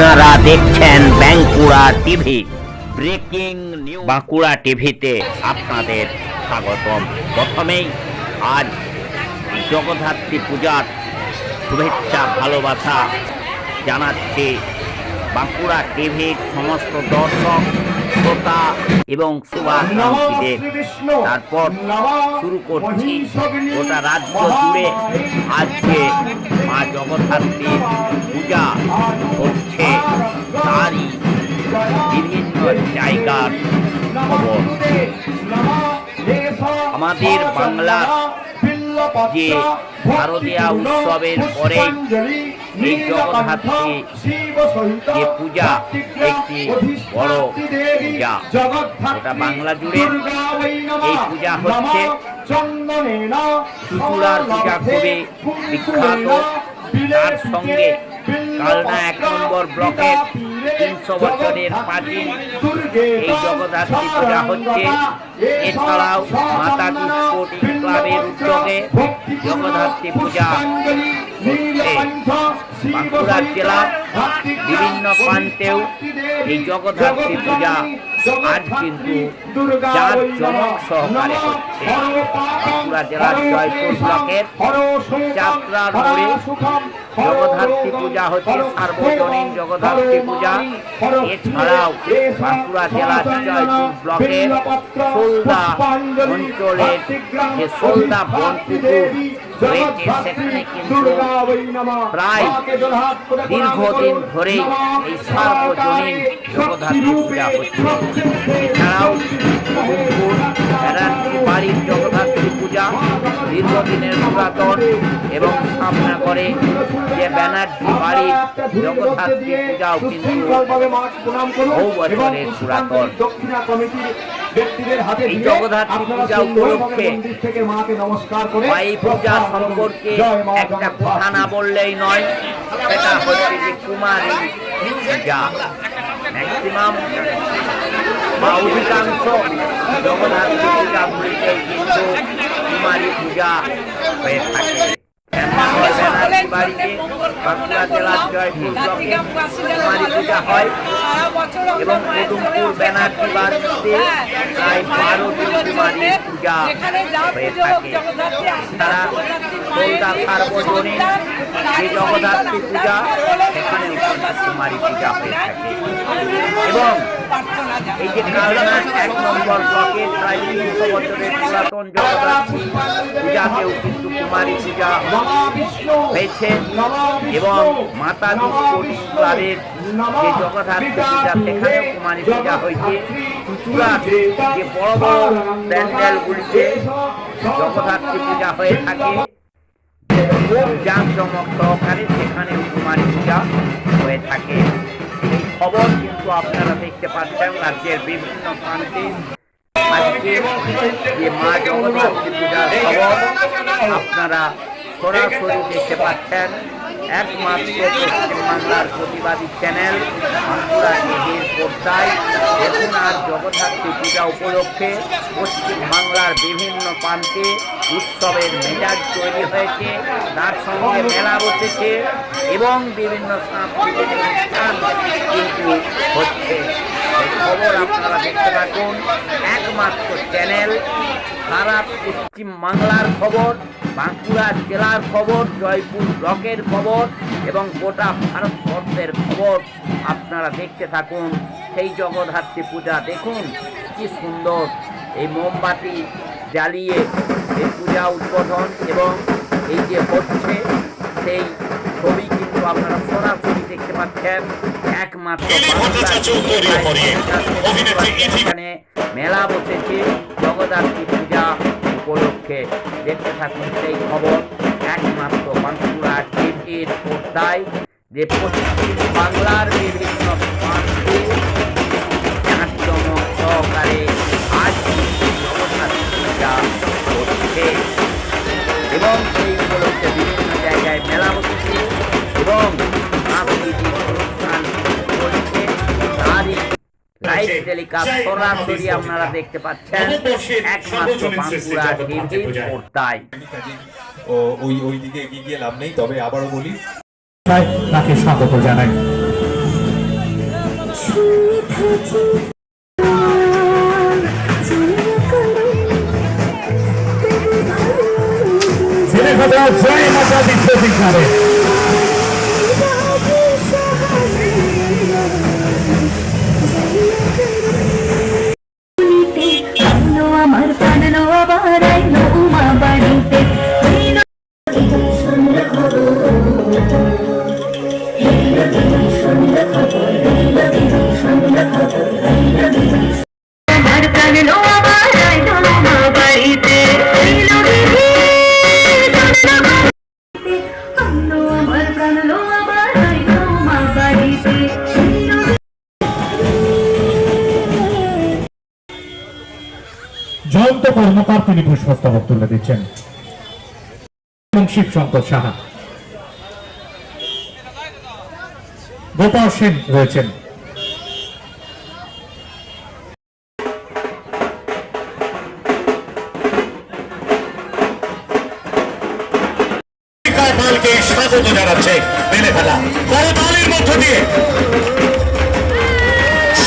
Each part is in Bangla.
আপনারা দেখছেন Bankura TV. Breaking news. Bankura টিভিতে আপনাদের স্বাগতম। প্রথমেই আজ জগদ্ধাত্রী পূজার শুভেচ্ছা, ভালোবাসা জানাচ্ছি বাঁকুড়া টিভির সমস্ত দর্শক শ্রোতা এবং শুভাকাঙ্ক্ষীদের তারপর শুরু করছি গোটা রাজ্য জুড়ে আজকে মা জগদ্ধাত্রীর পূজা হচ্ছে তারই বিভিন্ন জায়গার খবর। আমাদের বাংলার যে শারদীয়া উৎসবের পরে এই জগদ্ধাত্রী যে পূজা একটি বড় পূজা। গোটা বাংলা জুড়ে এই পূজা হচ্ছে চুচুড়ার পূজা খুবই বিখ্যাত। তার সঙ্গে কালনা এক নম্বর ব্লকের তিনশো বছরের প্রাচীন এই জগদ্ধাত্রী পূজা হচ্ছে। এছাড়াও মাতা স্পোর্টিং ক্লাবের উদ্যোগে জগদ্ধাত্রী পূজা হচ্ছে। বাঁকুড়া জেলার বিভিন্ন প্রান্তেও এই জগদ্ধাত্রী পূজা আজ কিন্তু চার জনক সহকারে হচ্ছে। বাঁকুড়া জেলার জয়পুর ব্লকের যাত্রার মোড়ে জগদ্ধাত্রী পূজা হচ্ছে সার্বজনীন জগদ্ধাত্রী পূজা। এছাড়াও বাঁকুড়া জেলা ব্লকের সোলদা অঞ্চলের যে সোলদা বনপুকুর রয়েছে সেখানে কিন্তু প্রায় দীর্ঘদিন ধরেই এই সার্বজনীন জগদ্ধাত্রী পূজা হচ্ছে। এছাড়াও ব্যানার্জি বাড়ির জগদ্ধাত্রী পূজা দীর্ঘদিনের পুরাতন এবং সামনা করে যে ব্যানার্জি বাড়ির জগদ্ধাত্রী পূজাও কিন্তু বহু বছরের পুরাতন জগদ্ধাত্রী পূজা উপলক্ষে বা পূজা সম্পর্কে একটা কথা না বললেই নয়, সেটা হচ্ছে যে ম্যাক্সিমাম বা অধিকাংশ জগন্নাথ কুমারী পূজা হয়ে থাকে। বাড়িতে বাঁকুড়া জেলার পূজা হয় এবং পদুমপুর ব্যানার্জি বাড়িতে প্রায় বারোটি কুমারী পূজা হয়ে থাকে। তারা কলকাতা সার্বজনীন যে জগদ্ধাত্রী পূজা সেখানে কুমারী পূজা হয়ে থাকে। এবং এই যে এক নম্বর প্রায় বছরের পুরাতন জগদ্ধাত্রী পূজাতেও কুমারী পূজা হয়েছে এবং মাতা স্পোর্টিং ক্লাবের যে পূজা, সেখানেও কুমারী পূজা হয়েছে। চুচুড়ার যে বড় বড় প্যান্ডেলগুলিতে জগদ্ধাত্রী পূজা হয়ে থাকে। খুব জাঁকজমক সহকারে সেখানেও কুমারী পূজা হয়ে থাকে। খবর কিন্তু আপনারা দেখতে পাচ্ছেন রাজ্যের বিভিন্ন প্রান্তে যে খবর, আপনারা সরাসরি দেখতে পাচ্ছেন একমাত্র পশ্চিমবাংলার প্রতিবাদী চ্যানেল বাঁকুড়া দেখুন আর জগদ্ধাত্রী পূজা উপলক্ষে পশ্চিমবাংলার বিভিন্ন প্রান্তে উৎসবের মেজাজ তৈরি হয়েছে। তার সঙ্গে মেলা বসেছে এবং বিভিন্ন সাংস্কৃতিক অনুষ্ঠান কিন্তু হচ্ছে। খবর আপনারা দেখতে থাকুন। একমাত্র চ্যানেল সারা পশ্চিম বাংলার খবর, বাঁকুড়া জেলার খবর, জয়পুর ব্লকের খবর। এবং গোটা ভারতবর্ষের খবর আপনারা দেখতে থাকুন। সেই জগদ্ধাত্রী পূজা দেখুন কি সুন্দর। এই মোমবাতি জ্বালিয়ে এই পূজা উদ্বোধন এবং এই যে হচ্ছে সেই ছবি কিন্তু আপনারা সরাসরি দেখতে পাচ্ছেন। একমাত্র এখানে মেলা বসেছে জগদ্ধাত্রী পূজা উপলক্ষে। দেখতে থাকুন সেই খবর। একমাত্র বাঁকুড়া টিভির পর্দায় যে পশ্চিম বাংলার বিভিন্ন প্রান্তে জাঁকজমক সহকারে আজ জগন্নাথ পূজা হচ্ছে এবং সেই উপলক্ষে বিভিন্ন জায়গায় মেলা বসেছে এবং সাংস্কৃতিক অনুষ্ঠান চলছে তারই লাইভ টেলিকাস্ট সরাসরি আপনারা দেখতে পাচ্ছেন একমাত্র বাঁকুড়া টিভির পর্দায় ওই ওই দিকে এগিয়ে গিয়ে লাভ নেই তবে আবারও বলি। তাই তাকে স্বাগত জানাই। জয় মাতা জয়ন্ত কর্মকার তিনি পুষ্পস্তবক তুলে দিচ্ছেন। এবং শিবশঙ্কর সাহা। গোপাল সেন রয়েছেন। স্বাগত জানাচ্ছে। মেলে ফেলা। করতালির মধ্য দিয়ে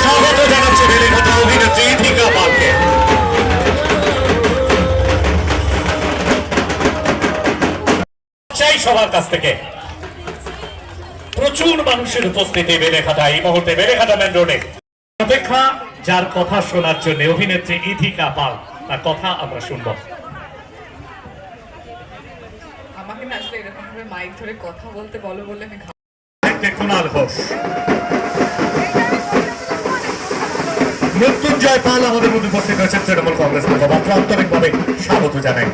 স্বাগত জানাচ্ছে অভিনেত্রী পালকে। সবার কাছ থেকে। প্রচুর মানুষের উপস্থিতি বেলেঘাটা এই মুহূর্তে। বেলেঘাটা মেন রোডে অপেক্ষা, যার কথা শোনার জন্য অভিনেত্রী ইথিকা পাল। তার কথা আমরা শুনব। মাইক ধরে কথা বলতে বলো বলে আমি কুণাল ঘোষ মৃত্যুঞ্জয় পাল আমাদের মধ্যে উপস্থিত হয়েছেন তৃণমূল কংগ্রেস মুখপাত্র। আন্তরিকভাবে স্বাগত জানাই।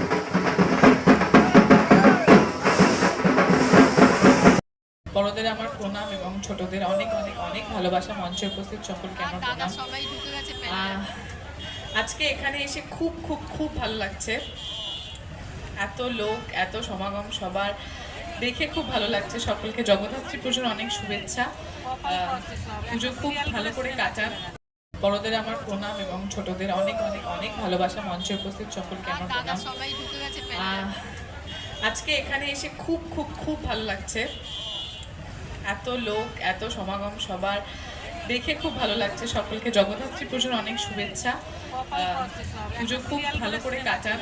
বড়দের আমার প্রণাম এবং ছোটদের অনেক অনেক অনেক ভালোবাসা। মঞ্চে উপস্থিত সকলকে আমার প্রণাম। আজকে এখানে এসে খুব খুব খুব ভালো লাগছে। এত লোক এত সমাগম সবার। দেখে খুব ভালো লাগছে। সকলকে জগদ্ধাত্রী পুজোর অনেক শুভেচ্ছা। পুজো খুব ভালো করে কাটান। বড়দের আমার প্রণাম এবং ছোটদের অনেক অনেক অনেক ভালোবাসা। মঞ্চে উপস্থিত সকলকে আমার প্রণাম। আজকে এখানে এসে খুব খুব খুব ভালো লাগছে। এত লোক এত সমাগম সবার। দেখে খুব ভালো লাগছে সকলকে। জগদ্ধাত্রী পুজোর অনেক শুভেচ্ছা। পুজো খুব ভালো করে কাটান।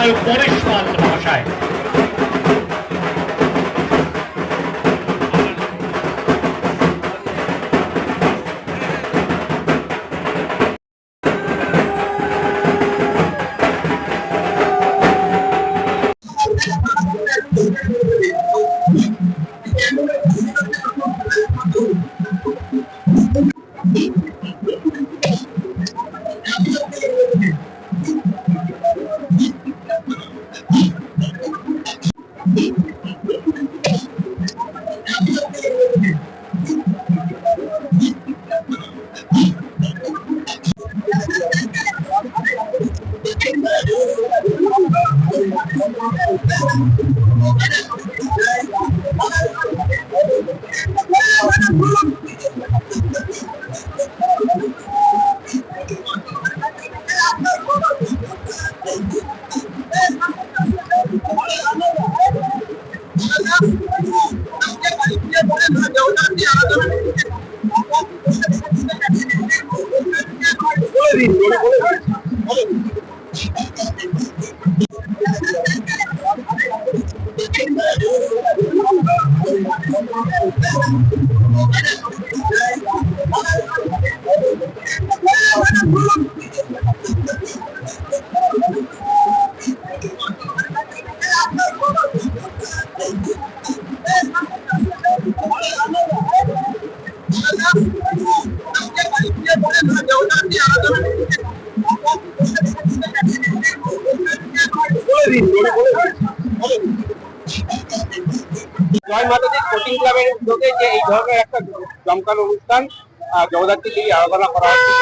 মহানায়ক পরেশ পাল মহাশয় Gracias. জয় মাতাজি কোচিং ক্লাবের উদ্যোগে যে এই ধরনের একটা জমকালো অনুষ্ঠান জগদ্ধাত্রী দেবী আরাধনা করা হচ্ছে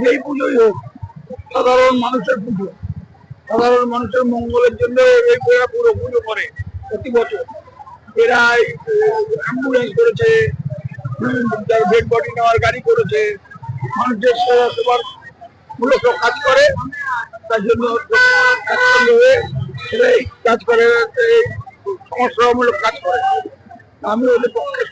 যেই পুজোই হোক, সাধারণ মানুষের পুজো। সাধারণ মানুষের মঙ্গলের জন্য এই পুরো পুজো করে প্রতি বছর। এরা অ্যাম্বুলেন্স করেছে ডেড বডি নেওয়ার গাড়ি করেছে মানুষের কাজ করে। তার জন্য কাজ করে সমস্যামূলক কাজ করে। আমি ওদের পক্ষে